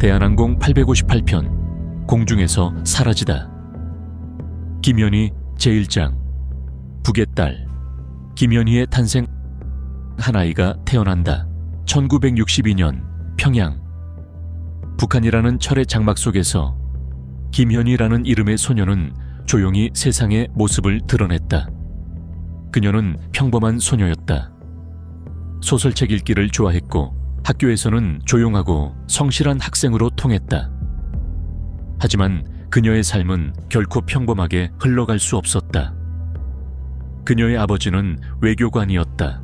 대한항공 858편 공중에서 사라지다. 김연희 제1장 북의 딸 김연희의 탄생 한 아이가 태어난다. 1962년 평양 북한이라는 철의 장막 속에서 김현희라는 이름의 소녀는 조용히 세상의 모습을 드러냈다. 그녀는 평범한 소녀였다. 소설책 읽기를 좋아했고 학교에서는 조용하고 성실한 학생으로 통했다. 하지만 그녀의 삶은 결코 평범하게 흘러갈 수 없었다. 그녀의 아버지는 외교관이었다.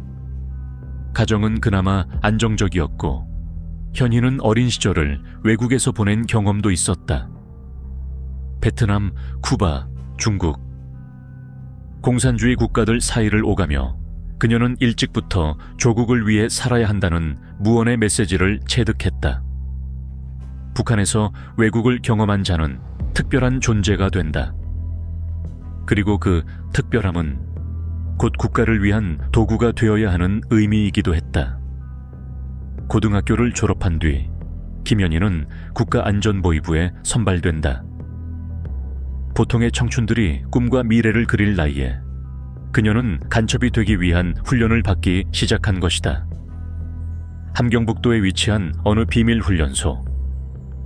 가정은 그나마 안정적이었고 현희는 어린 시절을 외국에서 보낸 경험도 있었다. 베트남, 쿠바, 중국. 공산주의 국가들 사이를 오가며 그녀는 일찍부터 조국을 위해 살아야 한다는 무언의 메시지를 체득했다. 북한에서 외국을 경험한 자는 특별한 존재가 된다. 그리고 그 특별함은 곧 국가를 위한 도구가 되어야 하는 의미이기도 했다. 고등학교를 졸업한 뒤 김연희는 국가안전보위부에 선발된다. 보통의 청춘들이 꿈과 미래를 그릴 나이에 그녀는 간첩이 되기 위한 훈련을 받기 시작한 것이다. 함경북도에 위치한 어느 비밀 훈련소.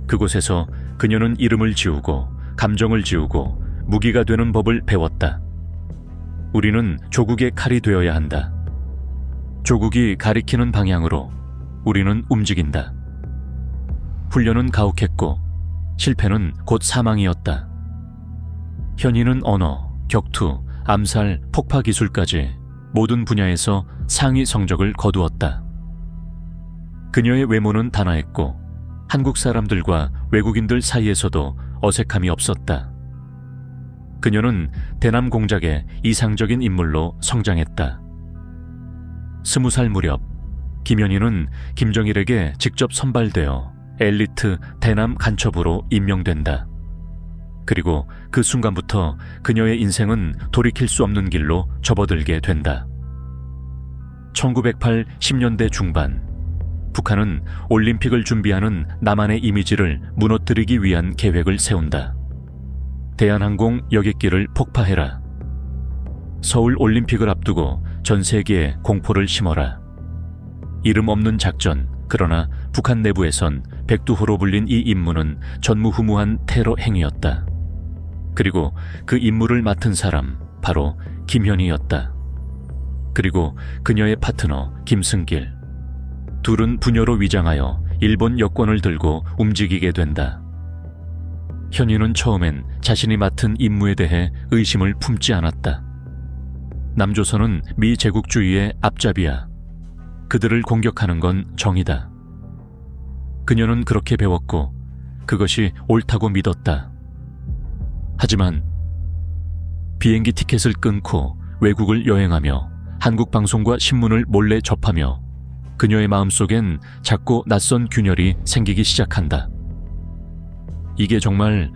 그곳에서 그녀는 이름을 지우고 감정을 지우고 무기가 되는 법을 배웠다. 우리는 조국의 칼이 되어야 한다. 조국이 가리키는 방향으로 우리는 움직인다. 훈련은 가혹했고 실패는 곧 사망이었다. 현희는 언어, 격투, 암살, 폭파 기술까지 모든 분야에서 상위 성적을 거두었다. 그녀의 외모는 단아했고 한국 사람들과 외국인들 사이에서도 어색함이 없었다. 그녀는 대남 공작의 이상적인 인물로 성장했다. 스무 살 무렵 김연희는 김정일에게 직접 선발되어 엘리트 대남 간첩으로 임명된다. 그리고 그 순간부터 그녀의 인생은 돌이킬 수 없는 길로 접어들게 된다. 1908 10년대 중반 북한은 올림픽을 준비하는 남한의 이미지를 무너뜨리기 위한 계획을 세운다. 대한항공 여객기를 폭파해라. 서울 올림픽을 앞두고 전 세계에 공포를 심어라. 이름 없는 작전, 그러나 북한 내부에선 백두호로 불린 이 임무는 전무후무한 테러 행위였다. 그리고 그 임무를 맡은 사람, 바로 김현희였다. 그리고 그녀의 파트너 김승길. 둘은 부녀로 위장하여 일본 여권을 들고 움직이게 된다. 현희는 처음엔 자신이 맡은 임무에 대해 의심을 품지 않았다. 남조선은 미 제국주의의 앞잡이야. 그들을 공격하는 건 정이다. 그녀는 그렇게 배웠고 그것이 옳다고 믿었다. 하지만 비행기 티켓을 끊고 외국을 여행하며 한국 방송과 신문을 몰래 접하며 그녀의 마음속엔 작고 낯선 균열이 생기기 시작한다. 이게 정말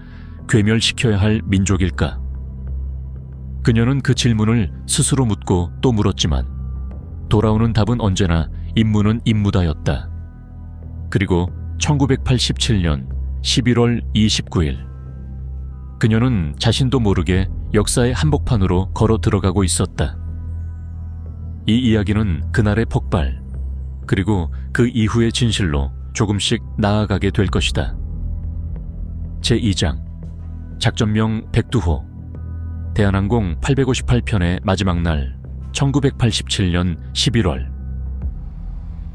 괴멸시켜야 할 민족일까? 그녀는 그 질문을 스스로 묻고 또 물었지만 돌아오는 답은 언제나 임무는 임무다였다. 그리고 1987년 11월 29일 그녀는 자신도 모르게 역사의 한복판으로 걸어 들어가고 있었다. 이 이야기는 그날의 폭발, 그리고 그 이후의 진실로 조금씩 나아가게 될 것이다. 제2장 작전명 백두호 대한항공 858편의 마지막 날 1987년 11월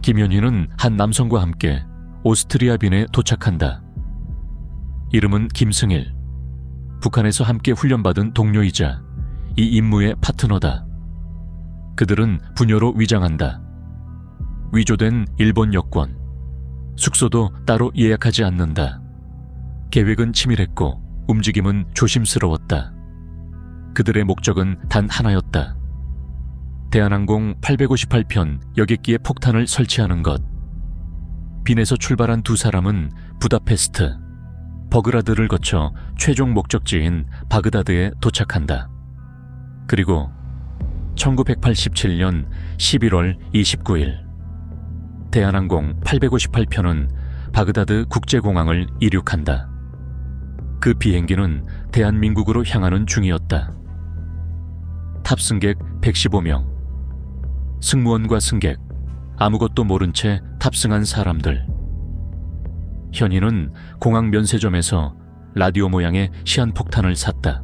김현희는 한 남성과 함께 오스트리아 빈에 도착한다. 이름은 김승일. 북한에서 함께 훈련받은 동료이자 이 임무의 파트너다. 그들은 부녀로 위장한다. 위조된 일본 여권. 숙소도 따로 예약하지 않는다. 계획은 치밀했고 움직임은 조심스러웠다. 그들의 목적은 단 하나였다. 대한항공 858편 여객기에 폭탄을 설치하는 것. 빈에서 출발한 두 사람은 부다페스트, 버그라드를 거쳐 최종 목적지인 바그다드에 도착한다. 그리고 1987년 11월 29일 대한항공 858편은 바그다드 국제공항을 이륙한다. 그 비행기는 대한민국으로 향하는 중이었다. 탑승객 115명. 승무원과 승객, 아무것도 모른 채 탑승한 사람들. 현이는 공항 면세점에서 라디오 모양의 시한폭탄을 샀다.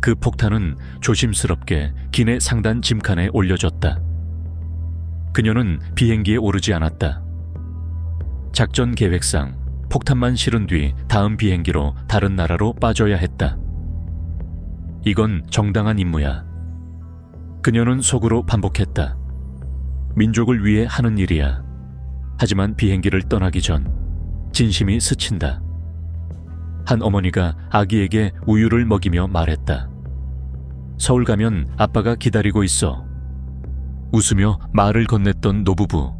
그 폭탄은 조심스럽게 기내 상단 짐칸에 올려졌다. 그녀는 비행기에 오르지 않았다. 작전 계획상 폭탄만 실은 뒤 다음 비행기로 다른 나라로 빠져야 했다. 이건 정당한 임무야. 그녀는 속으로 반복했다. 민족을 위해 하는 일이야. 하지만 비행기를 떠나기 전 진심이 스친다. 한 어머니가 아기에게 우유를 먹이며 말했다. 서울 가면 아빠가 기다리고 있어. 웃으며 말을 건넸던 노부부,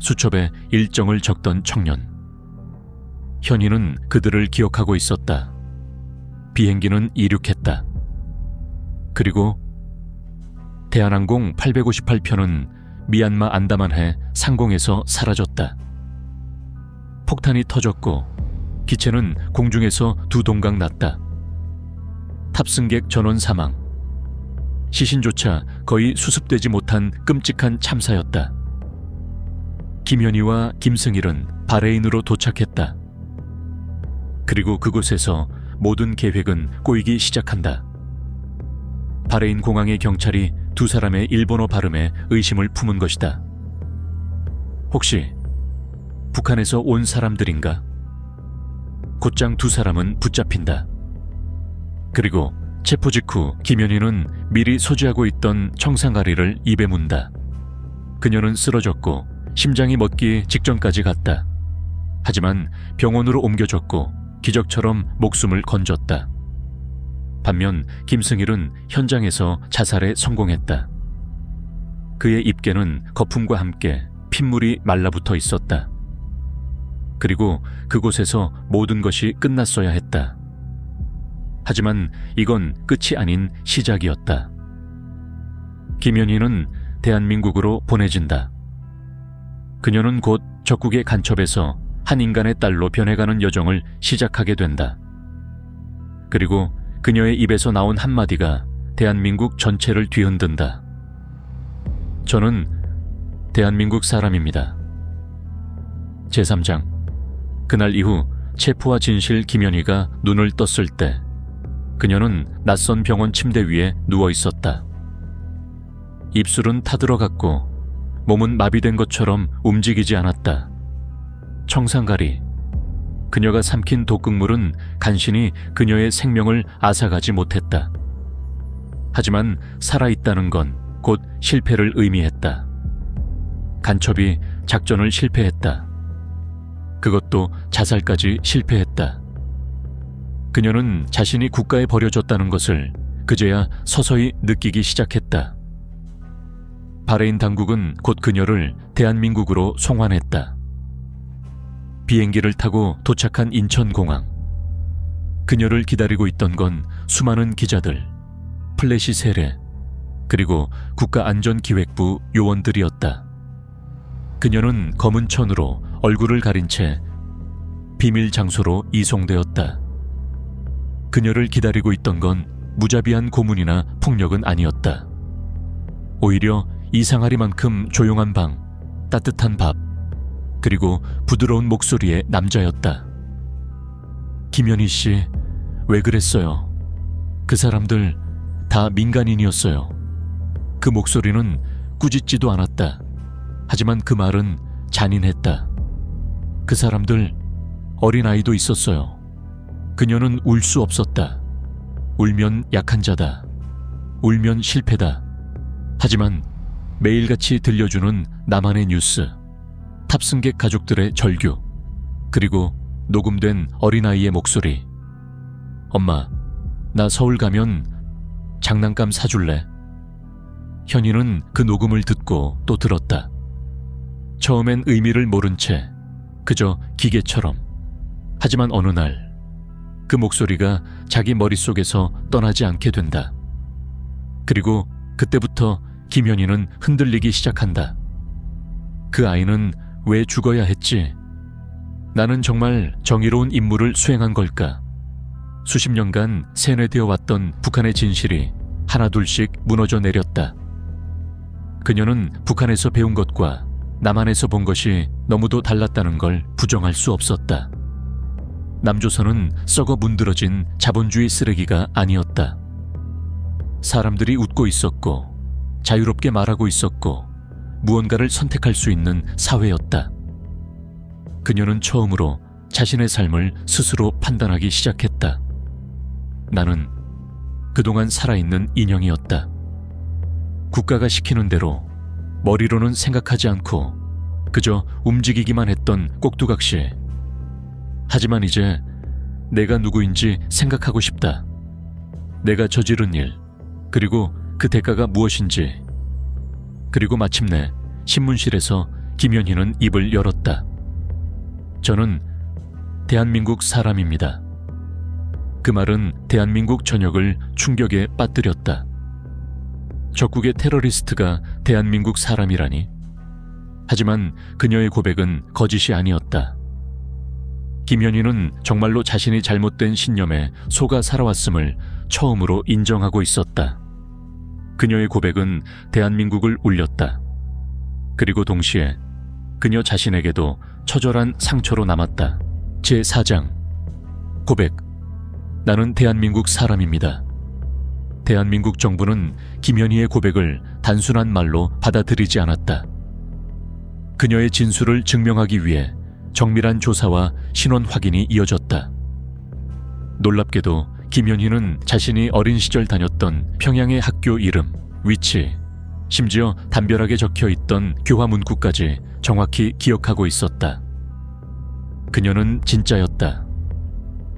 수첩에 일정을 적던 청년. 현이는 그들을 기억하고 있었다. 비행기는 이륙했다. 그리고 대한항공 858편은 미얀마 안다만해 상공에서 사라졌다. 폭탄이 터졌고 기체는 공중에서 두 동강 났다. 탑승객 전원 사망. 시신조차 거의 수습되지 못한 끔찍한 참사였다. 김현희와 김승일은 바레인으로 도착했다. 그리고 그곳에서 모든 계획은 꼬이기 시작한다. 바레인 공항의 경찰이 두 사람의 일본어 발음에 의심을 품은 것이다. 혹시 북한에서 온 사람들인가? 곧장 두 사람은 붙잡힌다. 그리고 체포 직후 김현희는 미리 소지하고 있던 청상가리를 입에 문다. 그녀는 쓰러졌고 심장이 멎기 직전까지 갔다. 하지만 병원으로 옮겨졌고 기적처럼 목숨을 건졌다. 반면 김승일은 현장에서 자살에 성공했다. 그의 입계는 거품과 함께 핏물이 말라붙어 있었다. 그리고 그곳에서 모든 것이 끝났어야 했다. 하지만 이건 끝이 아닌 시작이었다. 김현희는 대한민국으로 보내진다. 그녀는 곧 적국의 간첩에서 한 인간의 딸로 변해가는 여정을 시작하게 된다. 그리고 그녀의 입에서 나온 한마디가 대한민국 전체를 뒤흔든다. 저는 대한민국 사람입니다. 제3장. 그날 이후 체포와 진실 김현희가 눈을 떴을 때 그녀는 낯선 병원 침대 위에 누워 있었다. 입술은 타들어갔고 몸은 마비된 것처럼 움직이지 않았다. 청산가리. 그녀가 삼킨 독극물은 간신히 그녀의 생명을 앗아가지 못했다. 하지만 살아있다는 건 곧 실패를 의미했다. 간첩이 작전을 실패했다. 그것도 자살까지 실패했다. 그녀는 자신이 국가에 버려졌다는 것을 그제야 서서히 느끼기 시작했다. 바레인 당국은 곧 그녀를 대한민국으로 송환했다. 비행기를 타고 도착한 인천공항. 그녀를 기다리고 있던 건 수많은 기자들, 플래시 세례, 그리고 국가안전기획부 요원들이었다. 그녀는 검은 천으로 얼굴을 가린 채 비밀 장소로 이송되었다. 그녀를 기다리고 있던 건 무자비한 고문이나 폭력은 아니었다. 오히려 이상하리만큼 조용한 방, 따뜻한 밥, 그리고 부드러운 목소리의 남자였다. 김현희 씨, 왜 그랬어요? 그 사람들 다 민간인이었어요. 그 목소리는 꾸짖지도 않았다. 하지만 그 말은 잔인했다. 그 사람들 어린아이도 있었어요. 그녀는 울 수 없었다. 울면 약한 자다. 울면 실패다. 하지만 매일같이 들려주는 나만의 뉴스, 탑승객 가족들의 절규, 그리고 녹음된 어린아이의 목소리. 엄마, 나 서울 가면 장난감 사줄래? 현이는 그 녹음을 듣고 또 들었다. 처음엔 의미를 모른 채 그저 기계처럼. 하지만 어느 날 그 목소리가 자기 머릿속에서 떠나지 않게 된다. 그리고 그때부터 김현희는 흔들리기 시작한다. 그 아이는 왜 죽어야 했지? 나는 정말 정의로운 임무를 수행한 걸까? 수십 년간 세뇌되어 왔던 북한의 진실이 하나둘씩 무너져 내렸다. 그녀는 북한에서 배운 것과 남한에서 본 것이 너무도 달랐다는 걸 부정할 수 없었다. 남조선은 썩어 문드러진 자본주의 쓰레기가 아니었다. 사람들이 웃고 있었고, 자유롭게 말하고 있었고, 무언가를 선택할 수 있는 사회였다. 그녀는 처음으로 자신의 삶을 스스로 판단하기 시작했다. 나는 그동안 살아있는 인형이었다. 국가가 시키는 대로 머리로는 생각하지 않고 그저 움직이기만 했던 꼭두각시. 하지만 이제 내가 누구인지 생각하고 싶다. 내가 저지른 일, 그리고 그 대가가 무엇인지. 그리고 마침내 신문실에서 김현희는 입을 열었다. 저는 대한민국 사람입니다. 그 말은 대한민국 전역을 충격에 빠뜨렸다. 적국의 테러리스트가 대한민국 사람이라니. 하지만 그녀의 고백은 거짓이 아니었다. 김현희는 정말로 자신이 잘못된 신념에 속아 살아왔음을 처음으로 인정하고 있었다. 그녀의 고백은 대한민국을 울렸다. 그리고 동시에 그녀 자신에게도 처절한 상처로 남았다. 제4장 고백 나는 대한민국 사람입니다. 대한민국 정부는 김현희의 고백을 단순한 말로 받아들이지 않았다. 그녀의 진술을 증명하기 위해 정밀한 조사와 신원 확인이 이어졌다. 놀랍게도 김현희는 자신이 어린 시절 다녔던 평양의 학교 이름, 위치, 심지어 담벼락에 적혀 있던 교화 문구까지 정확히 기억하고 있었다. 그녀는 진짜였다.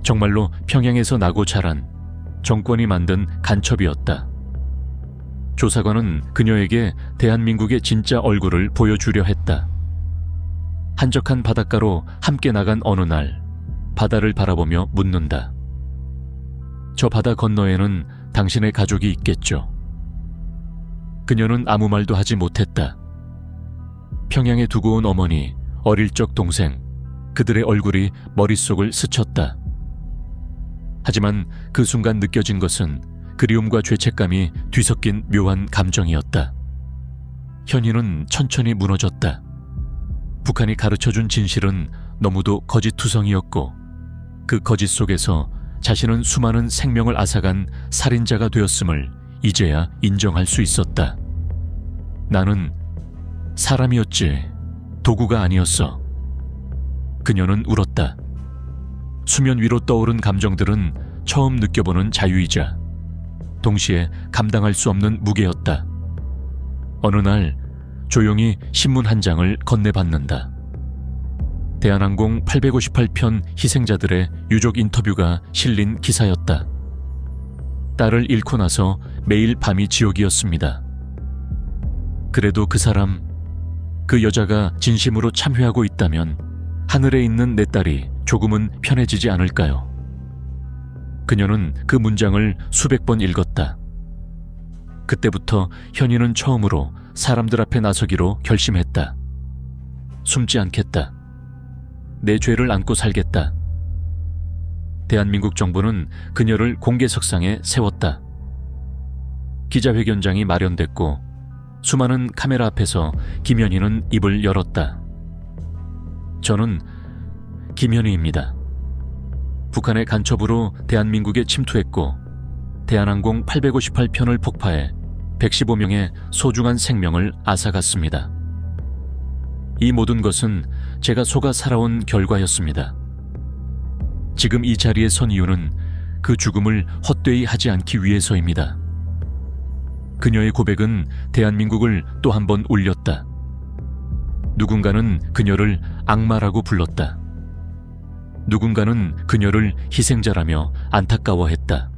정말로 평양에서 나고 자란 정권이 만든 간첩이었다. 조사관은 그녀에게 대한민국의 진짜 얼굴을 보여주려 했다. 한적한 바닷가로 함께 나간 어느 날, 바다를 바라보며 묻는다. 저 바다 건너에는 당신의 가족이 있겠죠. 그녀는 아무 말도 하지 못했다. 평양에 두고 온 어머니, 어릴 적 동생, 그들의 얼굴이 머릿속을 스쳤다. 하지만 그 순간 느껴진 것은 그리움과 죄책감이 뒤섞인 묘한 감정이었다. 현이는 천천히 무너졌다. 북한이 가르쳐준 진실은 너무도 거짓투성이었고 그 거짓 속에서 자신은 수많은 생명을 앗아간 살인자가 되었음을 이제야 인정할 수 있었다. 나는 사람이었지 도구가 아니었어. 그녀는 울었다. 수면 위로 떠오른 감정들은 처음 느껴보는 자유이자 동시에 감당할 수 없는 무게였다. 어느 날 조용히 신문 한 장을 건네받는다. 대한항공 858편 희생자들의 유족 인터뷰가 실린 기사였다. 딸을 잃고 나서 매일 밤이 지옥이었습니다. 그래도 그 사람, 그 여자가 진심으로 참회하고 있다면 하늘에 있는 내 딸이 조금은 편해지지 않을까요? 그녀는 그 문장을 수백 번 읽었다. 그때부터 현이는 처음으로 사람들 앞에 나서기로 결심했다. 숨지 않겠다. 내 죄를 안고 살겠다. 대한민국 정부는 그녀를 공개석상에 세웠다. 기자회견장이 마련됐고 수많은 카메라 앞에서 김현희는 입을 열었다. 저는 김현희입니다. 북한의 간첩으로 대한민국에 침투했고 대한항공 858편을 폭파해 115명의 소중한 생명을 앗아갔습니다. 이 모든 것은 제가 속아 살아온 결과였습니다. 지금 이 자리에 선 이유는 그 죽음을 헛되이 하지 않기 위해서입니다. 그녀의 고백은 대한민국을 또 한 번 울렸다. 누군가는 그녀를 악마라고 불렀다. 누군가는 그녀를 희생자라며 안타까워했다.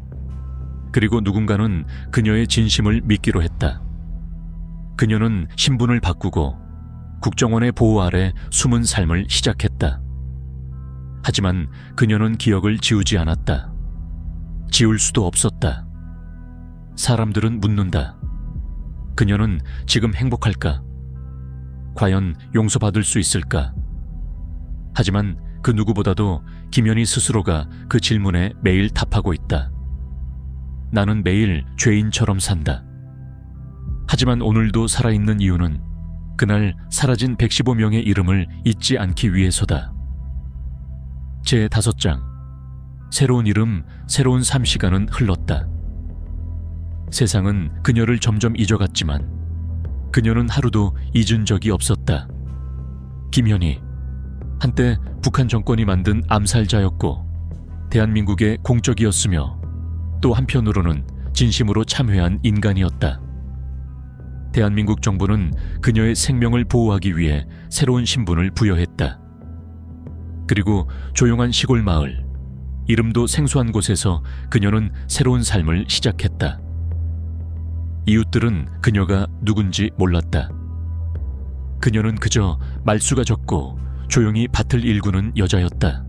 그리고 누군가는 그녀의 진심을 믿기로 했다. 그녀는 신분을 바꾸고 국정원의 보호 아래 숨은 삶을 시작했다. 하지만 그녀는 기억을 지우지 않았다. 지울 수도 없었다. 사람들은 묻는다. 그녀는 지금 행복할까? 과연 용서받을 수 있을까? 하지만 그 누구보다도 김연희 스스로가 그 질문에 매일 답하고 있다. 나는 매일 죄인처럼 산다. 하지만 오늘도 살아있는 이유는 그날 사라진 115명의 이름을 잊지 않기 위해서다. 제 다섯 장. 새로운 이름, 새로운 삶 시간은 흘렀다. 세상은 그녀를 점점 잊어갔지만 그녀는 하루도 잊은 적이 없었다. 김현희. 한때 북한 정권이 만든 암살자였고 대한민국의 공적이었으며 또 한편으로는 진심으로 참회한 인간이었다. 대한민국 정부는 그녀의 생명을 보호하기 위해 새로운 신분을 부여했다. 그리고 조용한 시골 마을, 이름도 생소한 곳에서 그녀는 새로운 삶을 시작했다. 이웃들은 그녀가 누군지 몰랐다. 그녀는 그저 말수가 적고 조용히 밭을 일구는 여자였다.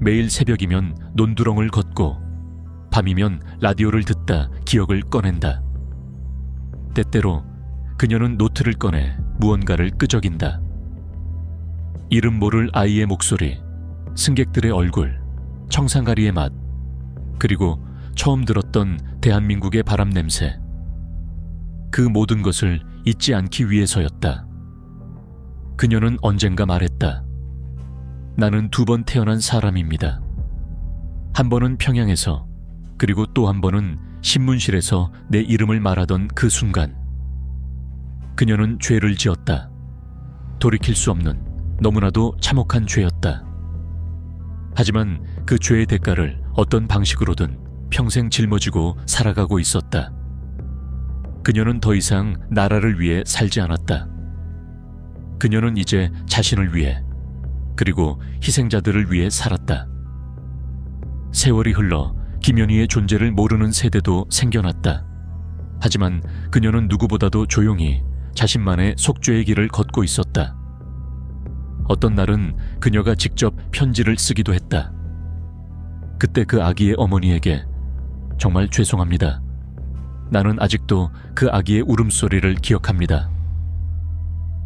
매일 새벽이면 논두렁을 걷고 밤이면 라디오를 듣다 기억을 꺼낸다. 때때로 그녀는 노트를 꺼내 무언가를 끄적인다. 이름 모를 아이의 목소리, 승객들의 얼굴, 청산가리의 맛, 그리고 처음 들었던 대한민국의 바람 냄새. 그 모든 것을 잊지 않기 위해서였다. 그녀는 언젠가 말했다. 나는 두 번 태어난 사람입니다. 한 번은 평양에서, 그리고 또 한 번은 신문실에서 내 이름을 말하던 그 순간. 그녀는 죄를 지었다. 돌이킬 수 없는 너무나도 참혹한 죄였다. 하지만 그 죄의 대가를 어떤 방식으로든 평생 짊어지고 살아가고 있었다. 그녀는 더 이상 나라를 위해 살지 않았다. 그녀는 이제 자신을 위해 그리고 희생자들을 위해 살았다. 세월이 흘러 김연희의 존재를 모르는 세대도 생겨났다. 하지만 그녀는 누구보다도 조용히 자신만의 속죄의 길을 걷고 있었다. 어떤 날은 그녀가 직접 편지를 쓰기도 했다. 그때 그 아기의 어머니에게 정말 죄송합니다. 나는 아직도 그 아기의 울음소리를 기억합니다.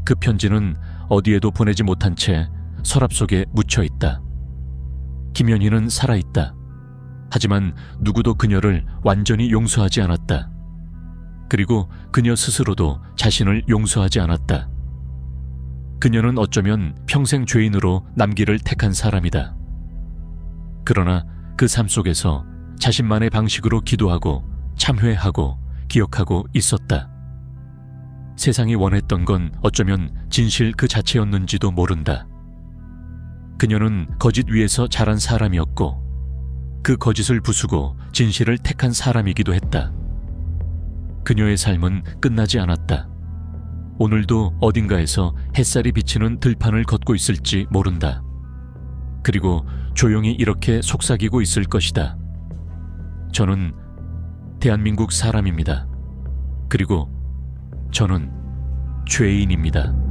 그 편지는 어디에도 보내지 못한 채 서랍 속에 묻혀 있다. 김연희는 살아있다. 하지만 누구도 그녀를 완전히 용서하지 않았다. 그리고 그녀 스스로도 자신을 용서하지 않았다. 그녀는 어쩌면 평생 죄인으로 남기를 택한 사람이다. 그러나 그 삶 속에서 자신만의 방식으로 기도하고 참회하고 기억하고 있었다. 세상이 원했던 건 어쩌면 진실 그 자체였는지도 모른다. 그녀는 거짓 위에서 자란 사람이었고 그 거짓을 부수고 진실을 택한 사람이기도 했다. 그녀의 삶은 끝나지 않았다. 오늘도 어딘가에서 햇살이 비치는 들판을 걷고 있을지 모른다. 그리고 조용히 이렇게 속삭이고 있을 것이다. 저는 대한민국 사람입니다. 그리고 저는 죄인입니다.